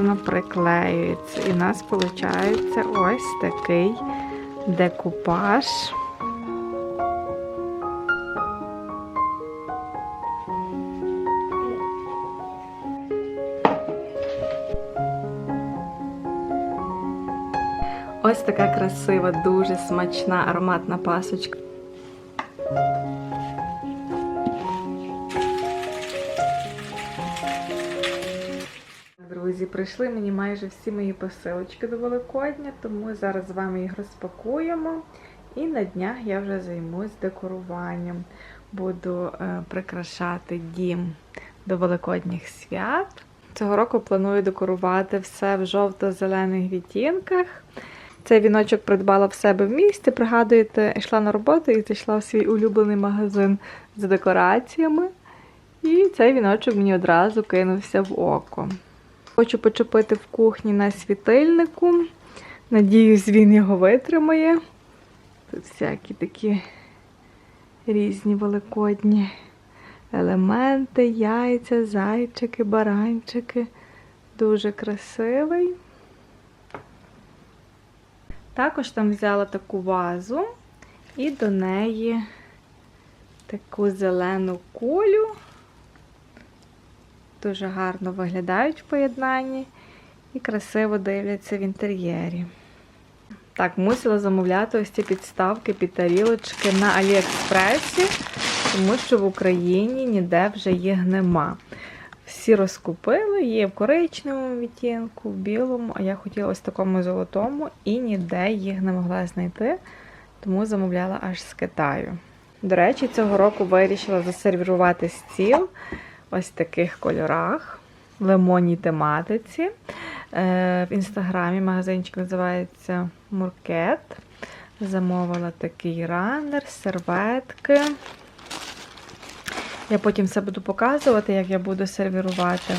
гарно приклеюється. І в нас виходить ось такий декупаж. Ось така красива, дуже смачна ароматна пасочка. Прийшли мені майже всі мої посилочки до Великодня, тому зараз з вами їх розпакуємо. І на днях я вже займусь декоруванням. Буду е, прикрашати дім до Великодніх свят. Цього року планую декорувати все в жовто-зелених відтінках. Цей віночок придбала в себе в місті. Пригадуєте, йшла на роботу і зайшла в свій улюблений магазин з декораціями. І цей віночок мені одразу кинувся в око. Хочу почепити в кухні на світильнику. Надіюсь, він його витримає. Тут всякі такі різні великодні елементи, яйця, зайчики, баранчики. Дуже красивий. Також там взяла таку вазу і до неї таку зелену кулю. Дуже гарно виглядають в поєднанні і красиво дивляться в інтер'єрі. Так, мусила замовляти ось ці підставки під тарілочки на Аліекспресі, тому що в Україні ніде вже їх нема. Всі розкупили, є в коричневому відтінку, в білому, а я хотіла ось такому золотому і ніде їх не могла знайти, тому замовляла аж з Китаю. До речі, цього року вирішила засервірувати стіл ось таких кольорах, в лимонній тематиці. Е, В інстаграмі магазинчик називається Муркет. Замовила такий ранер, серветки. Я потім все буду показувати, як я буду сервірувати.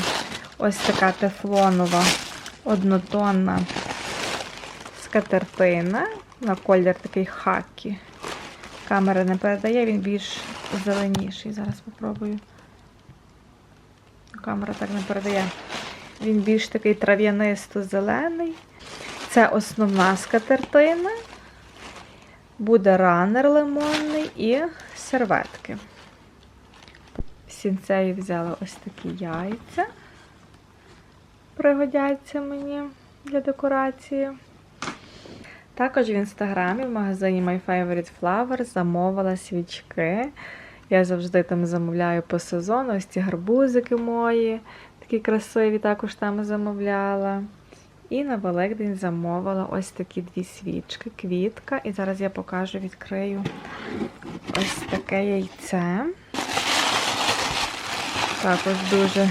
Ось така тефлонова однотонна скатертина. На колір такий хакі. Камера не передає, він більш зеленіший. Зараз спробую. Камера так не передає. Він більш такий трав'янисто-зелений. Це основна скатертина. Буде ранер лимонний і серветки. В сінцеї взяла ось такі яйця. Пригодяться мені для декорації. Також в інстаграмі в магазині My Favorite Flower замовила свічки. Я завжди там замовляю по сезону. Ось ці гарбузики мої, такі красиві, також там замовляла. І на Великдень замовила ось такі дві свічки, квітка. І зараз я покажу, відкрию ось таке яйце. Також дуже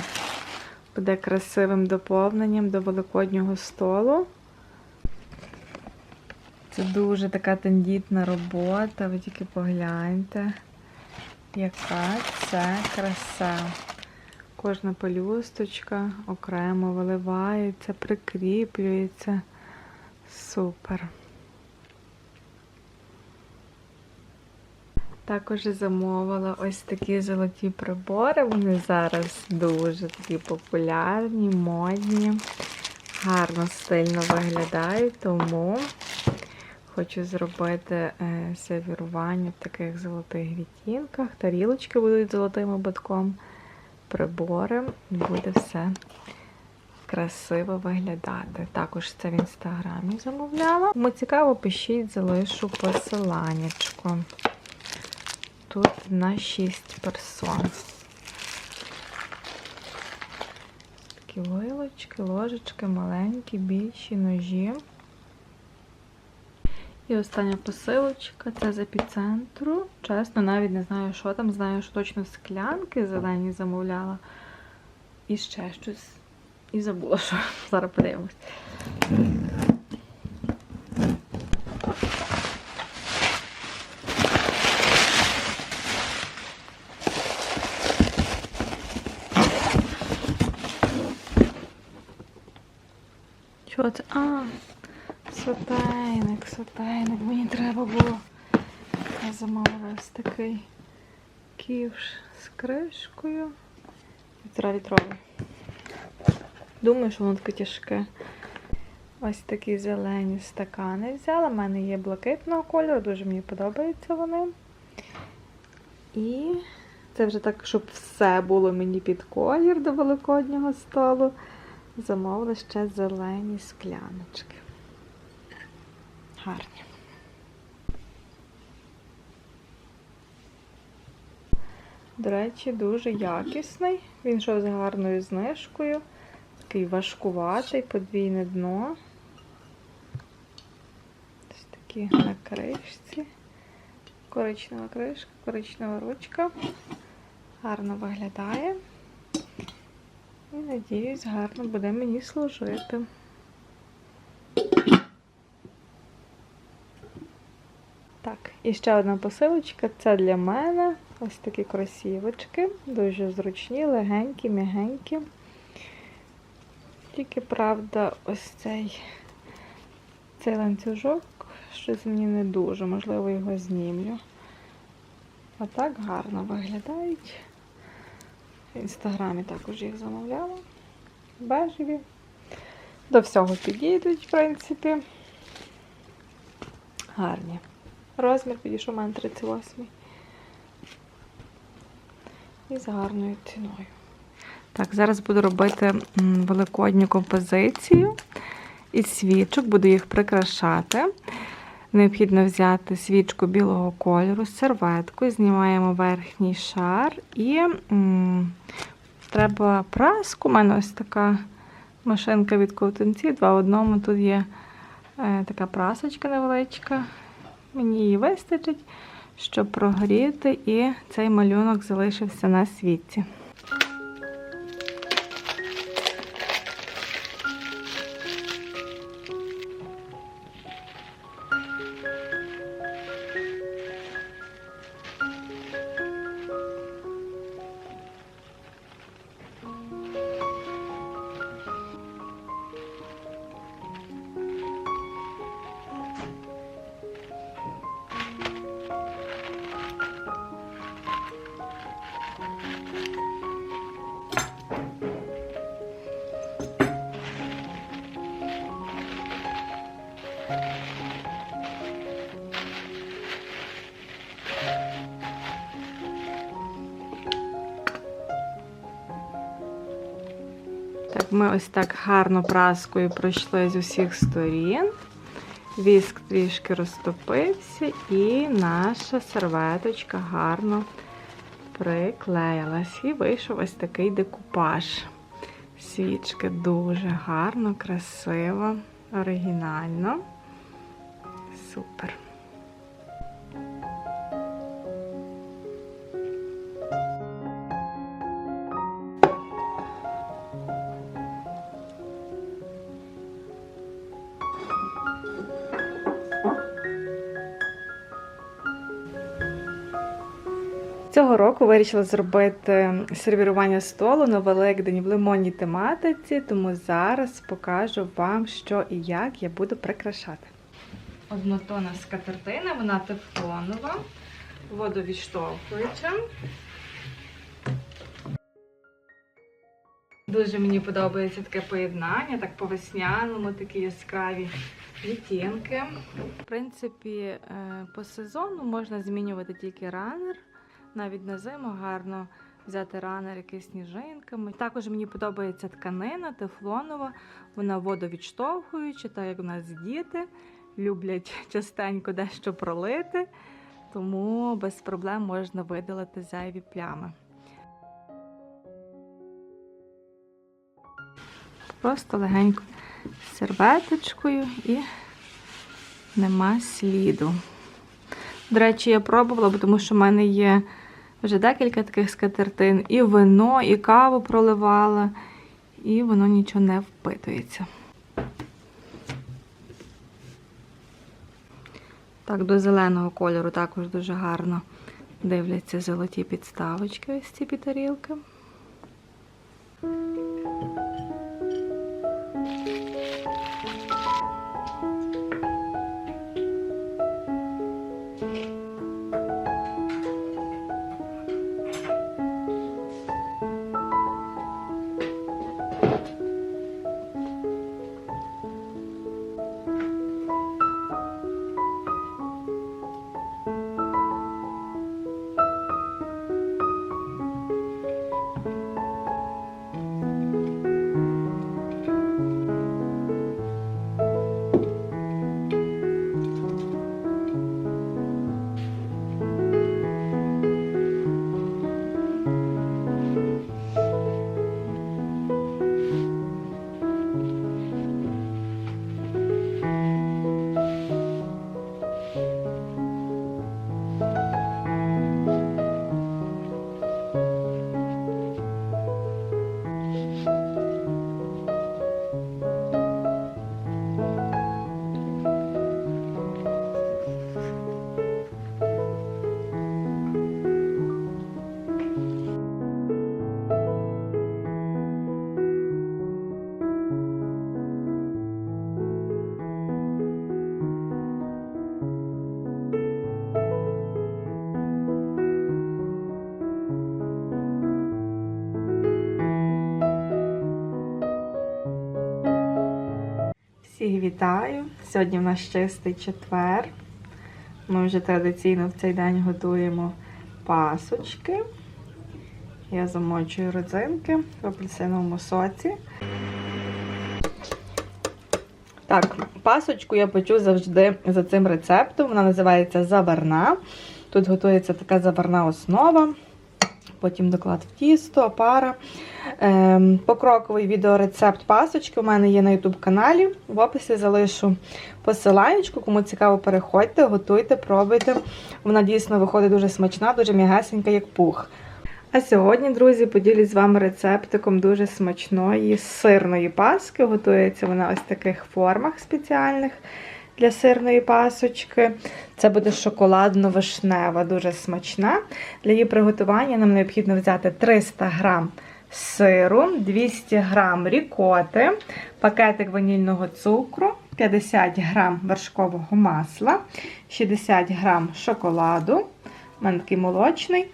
буде красивим доповненням до великоднього столу. Це дуже така тендітна робота, ви тільки погляньте, яка це краса. Кожна пелюсточка окремо виливається, прикріплюється. Супер. Також замовила ось такі золоті прибори. Вони зараз дуже такі популярні, модні, гарно, стильно виглядають, тому хочу зробити е, сервірування в таких золотих відтінках. Тарілочки будуть золотим ободком, прибори, буде все красиво виглядати. Також це в інстаграмі замовляла. Кому цікаво, пишіть, залишу посиланнячко. Тут на 6 персон. Такі вилочки, ложечки, маленькі, більші ножі. І остання посилочка це з епіцентру. Чесно, навіть не знаю, що там. Знаю, що точно склянки зелені замовляла. І ще щось. І забула, що. Зараз подивимось. Що це? А, сотейник, сотейник. Мені треба було. Я замовила ось такий ківш з кришкою. Півтора літровий. Думаю, що воно таке тяжке. Ось такі зелені стакани взяла. У мене є блакитного кольору, дуже мені подобаються вони. І це вже так, щоб все було мені під колір до великоднього столу. Замовила ще зелені скляночки. Гарні. До речі, дуже якісний. Він йшов з гарною знижкою. Такий важкуватий, подвійне дно. Ось такі на кришці. Коричнева кришка, коричнева ручка. Гарно виглядає. І надіюсь, гарно буде мені служити. І ще одна посилочка. Це для мене. Ось такі кросівочки. Дуже зручні, легенькі, м'ягенькі. Тільки, правда, ось цей, цей ланцюжок щось мені не дуже, можливо, його знімлю. А так гарно виглядають. В інстаграмі також їх замовляла. Бежеві. До всього підійдуть, в принципі. Гарні. Розмір підійшов у мене 38. І з гарною ціною. Так, зараз буду робити великодню композицію із свічок, буду їх прикрашати. Необхідно взяти свічку білого кольору, серветку, знімаємо верхній шар і треба праску. У мене ось така машинка від ковтунці, два в одному. Тут є е, така прасочка невеличка. Мені її вистачить, щоб прогріти, і цей малюнок залишився на світці. Так, ми ось так гарно праскою пройшли з усіх сторін. Віск трішки розтопився, і наша серветочка гарно приклеїлась. І вийшов ось такий декупаж. Свічки дуже гарно, красиво, оригінально. Супер. Цього року вирішила зробити сервірування столу на Великдень в лимонній тематиці, тому зараз покажу вам, що і як я буду прикрашати. Однотонна скатертина, вона тефлонова, водовідштовхуюча. Дуже мені подобається таке поєднання, так по весняному, такі яскраві відтінки. В принципі, е, по сезону можна змінювати тільки ранер. Навіть на зиму гарно взяти ранер якийсь сніжинками. Також мені подобається тканина тефлонова, вона водовідштовхуюча, так як у нас діти люблять частенько дещо пролити, тому без проблем можна видалити зайві плями. Просто легенько серветочкою і нема сліду. До речі, я пробувала, бо тому що в мене є вже декілька таких скатертин. І вино, і каву проливала, і воно нічого не впитується. Так, до зеленого кольору також дуже гарно дивляться золоті підставочки ось ці підтарілки. Вітаю! Сьогодні в нас чистий четвер. Ми вже традиційно в цей день готуємо пасочки. Я замочую родзинки в апельсиновому соці. Так, пасочку я печу завжди за цим рецептом. Вона називається заварна. Тут готується така заварна основа. Потім доклад в тісто, опара. Ем, покроковий відеорецепт пасочки у мене є на YouTube каналі. В описі залишу посиланнячку. Кому цікаво, переходьте, готуйте, пробуйте. Вона дійсно виходить дуже смачна, дуже м'ягесенька, як пух. А сьогодні, друзі, поділюсь з вами рецептиком дуже смачної сирної паски. Готується вона ось в таких формах спеціальних для сирної пасочки. Це буде шоколадно-вишнева, дуже смачна. Для її приготування нам необхідно взяти 300 г сиру, 200 г рікоти, пакетик ванільного цукру, 50 г вершкового масла, 60 г шоколаду, у молочний.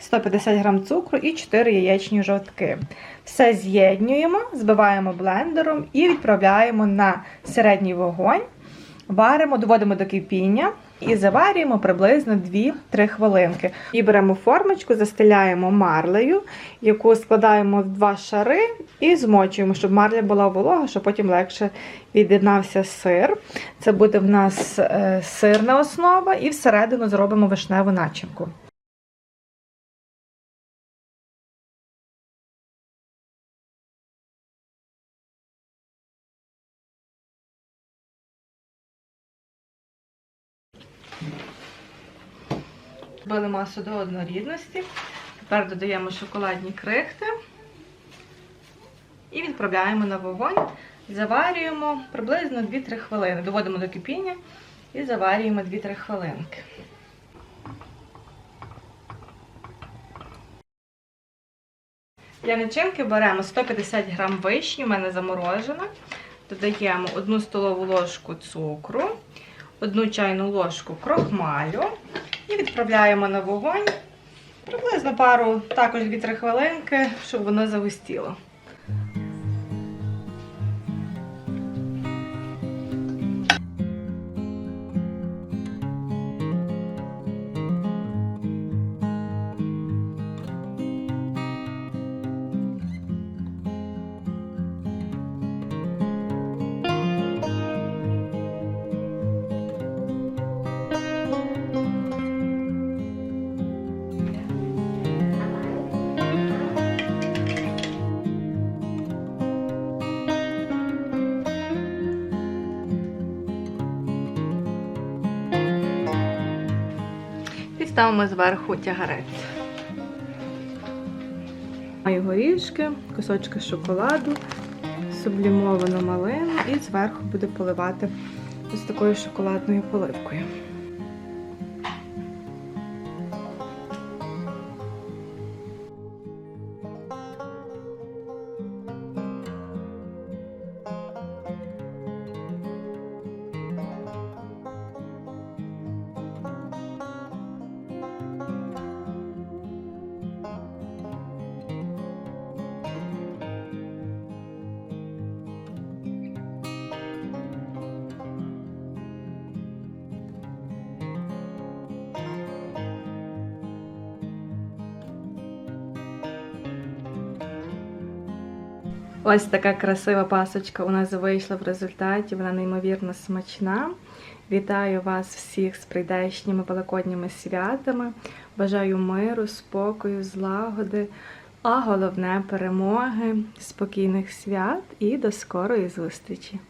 150 г цукру і 4 яєчні жовтки. Все з'єднюємо, збиваємо блендером і відправляємо на середній вогонь. Варимо, доводимо до кипіння і заварюємо приблизно 2-3 хвилинки. І беремо формочку, застеляємо марлею, яку складаємо в два шари і змочуємо, щоб марля була волога, щоб потім легше від'єднався сир. Це буде в нас е, сирна основа, і всередину зробимо вишневу начинку. Збили масу до однорідності. Тепер додаємо шоколадні крихти і відправляємо на вогонь. Заварюємо приблизно 2-3 хвилини. Доводимо до кипіння і заварюємо 2-3 хвилинки. Для начинки беремо 150 г вишні, у мене заморожена. Додаємо 1 столову ложку цукру, 1 чайну ложку крохмалю і відправляємо на вогонь приблизно пару, також 2-3 хвилинки, щоб воно загустіло. Ставимо зверху тягарець. Маю горішки, кусочки шоколаду, сублімовану малину і зверху буду поливати ось такою шоколадною поливкою. Ось така красива пасочка у нас вийшла в результаті. Вона неймовірно смачна. Вітаю вас всіх з прийдешніми великодніми святами. Бажаю миру, спокою, злагоди, а головне перемоги, спокійних свят і до скорої зустрічі!